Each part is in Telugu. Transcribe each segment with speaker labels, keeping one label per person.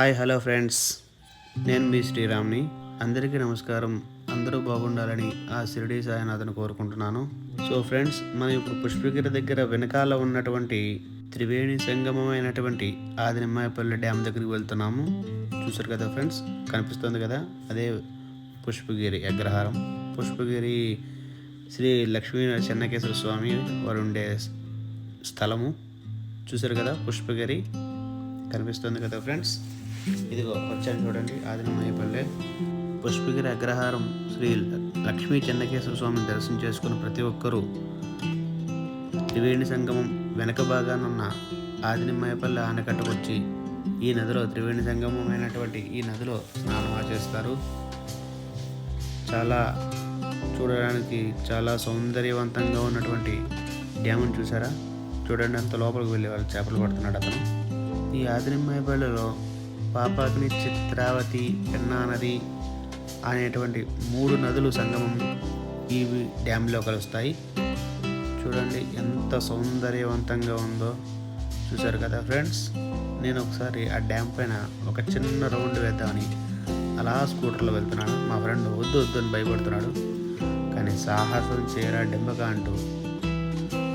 Speaker 1: Hi hello friends. నేను మీ శ్రీరామ్ని. అందరికీ నమస్కారం. అందరూ బాగుండాలని ఆ షిరిడి సాయినాథను కోరుకుంటున్నాను. సో ఫ్రెండ్స్ మనం ఇప్పుడు పుష్పగిరి దగ్గర వెనకాల ఉన్నటువంటి త్రివేణి సంగమమైనటువంటి ఆదినిమ్మాయపల్లి డ్యామ్ దగ్గరికి వెళ్తున్నాము. చూసారు కదా ఫ్రెండ్స్? కనిపిస్తుంది కదా? అదే పుష్పగిరి అగ్రహారం. పుష్పగిరి శ్రీ లక్ష్మీ చెన్నకేశ్వర స్వామి వారు ఉండే స్థలము. చూసారు కదా పుష్పగిరి? కనిపిస్తుంది కదా ఫ్రెండ్స్? ఇదిగో వచ్చాను చూడండి ఆదినమయ్యపల్లె పుష్పగిరి అగ్రహారం శ్రీ లక్ష్మీ చెన్నకేశ్వర స్వామిని దర్శనం చేసుకున్న ప్రతి ఒక్కరూ త్రివేణి సంగమం వెనక భాగానున్న ఆదినిమ్మయ్యపల్లి ఆనకట్టకు వచ్చి ఈ నదిలో త్రివేణి సంగమం అయినటువంటి ఈ నదిలో స్నానం ఆచరిస్తారు చాలా చూడడానికి చాలా సౌందర్యవంతంగా ఉన్నటువంటి డ్యామ్ని చూసారా? చూడండి అంత లోపలికి వెళ్ళి వాళ్ళు చేపలు పడుతున్నాడు అతను. ఈ ఆదినిమ్మాయపల్లిలో పాపాగ్ని చిత్రావతి పెన్నా నది అనేటువంటి మూడు నదులు సంగమం ఈ డ్యాంలో కలుస్తాయి. చూడండి ఎంత సౌందర్యవంతంగా ఉందో. చూశారు కదా ఫ్రెండ్స్? నేను ఒకసారి ఆ డ్యామ్ పైన ఒక చిన్న రౌండ్ వేద్దామని అలా స్కూటర్లో వెళ్తున్నాను. మా ఫ్రెండ్ వద్దు వద్దు అని భయపడుతున్నాడు. కానీ సాహసం చేయరా డెంబక అంటూ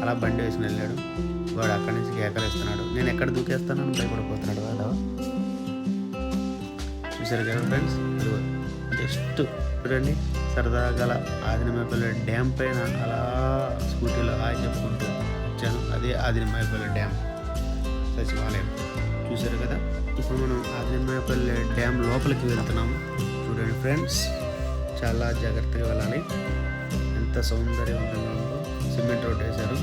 Speaker 1: అలా బండి వేసుకుని వెళ్ళాడు. వాడు అక్కడి నుంచి కేకలేస్తున్నాడు. నేను ఎక్కడ దూకేస్తానని భయపడిపోతున్నాడు వాడు. చూసారు కదా ఫ్రెండ్స్ జస్ట్ చూడండి సరదాగా గల ఆదినమైపల్లి డ్యామ్ పైన అలా స్కూటీలో హాయ్ చెప్పుకుంటూ వచ్చాను. అదే ఆదినమైపల్లి డ్యామ్ సచివాలయం. చూసారు కదా? ఇప్పుడు మనం ఆదినమైపల్లి డ్యామ్ లోపలికి వెళ్తున్నాము. చూడండి ఫ్రెండ్స్ చాలా జాగ్రత్తగా వెళ్ళాలి. ఎంత సౌందర్యవంతంగా ఉందో. సిమెంట్ రోడ్ వేశారు.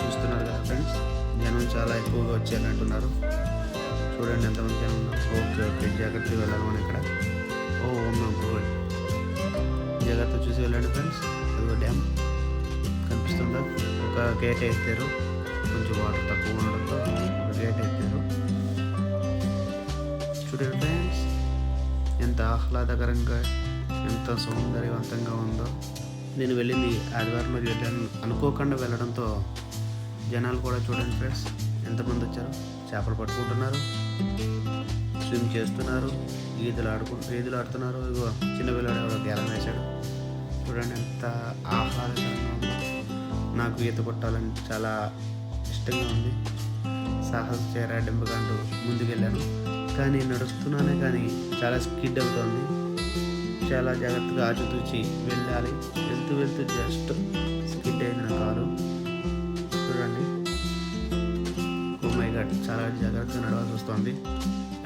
Speaker 1: చూస్తున్నారు కదా ఫ్రెండ్స్ జనం చాలా ఎక్కువగా వచ్చారంటున్నారు చూడండి ఎంతమంది జనం ఉన్నారు ఓకే ఓకే. జాగ్రత్తగా వెళ్ళాలి మనం ఇక్కడ. ఓ ఉన్నాం గుడ్. జాగ్రత్త చూసి వెళ్ళండి ఫ్రెండ్స్. అదిగో డ్యామ్. కనిపిస్తుందా? ఒక గేట్ ఎత్తారు. కొంచెం వాటర్ తక్కువ ఉండడంతో ఒక గేట్ ఎత్తారు. చూడండి ఫ్రెండ్స్ ఎంత ఆహ్లాదకరంగా ఎంత సౌందర్యవంతంగా ఉందో. నేను వెళ్ళింది ఆదివారం మరి వెళ్ళాను అనుకోకుండా వెళ్ళడంతో జనాలు కూడా చూడండి ఫ్రెండ్స్ ఎంతమంది వచ్చారు? చేపలు పట్టుకుంటున్నారు. స్విమ్ చేస్తున్నారు ఈదులు ఆడుకుంటూ ఈదులు ఆడుతున్నారు? ఇగో చిన్న పిల్లడు ఎవరో గేలం వేశాడు. చూడండి ఎంత ఆహ్లాదకరంగా ఉందో. నాకు ఈత కొట్టాలని చాలా ఇష్టంగా ఉంది. సాహస చేరాడింపకంటూ ముందుకెళ్ళాను. కానీ నడుస్తున్నానే కానీ చాలా స్కిడ్ అవుతుంది. చాలా జాగ్రత్తగా ఆచితూచి వెళ్ళాలి. వెళ్తూ వెళ్తూ జస్ట్ స్కిడ్ అయింది నా వస్తుంది.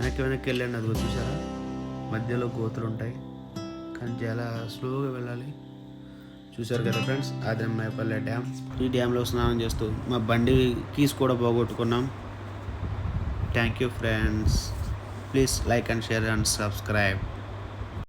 Speaker 1: వెనక్కి వెనక్కి వెళ్ళండి. అది చూసారా మధ్యలో గోతులు ఉంటాయి. కానీ చాలా స్లోగా వెళ్ళాలి. చూసారు కదా ఫ్రెండ్స్? ఆదిమ్మపల్లె డ్యామ్. ఈ డ్యామ్లో స్నానం చేస్తూ మా బండి కీస్ కూడా పోగొట్టుకున్నాం. Thank you friends please like and share and subscribe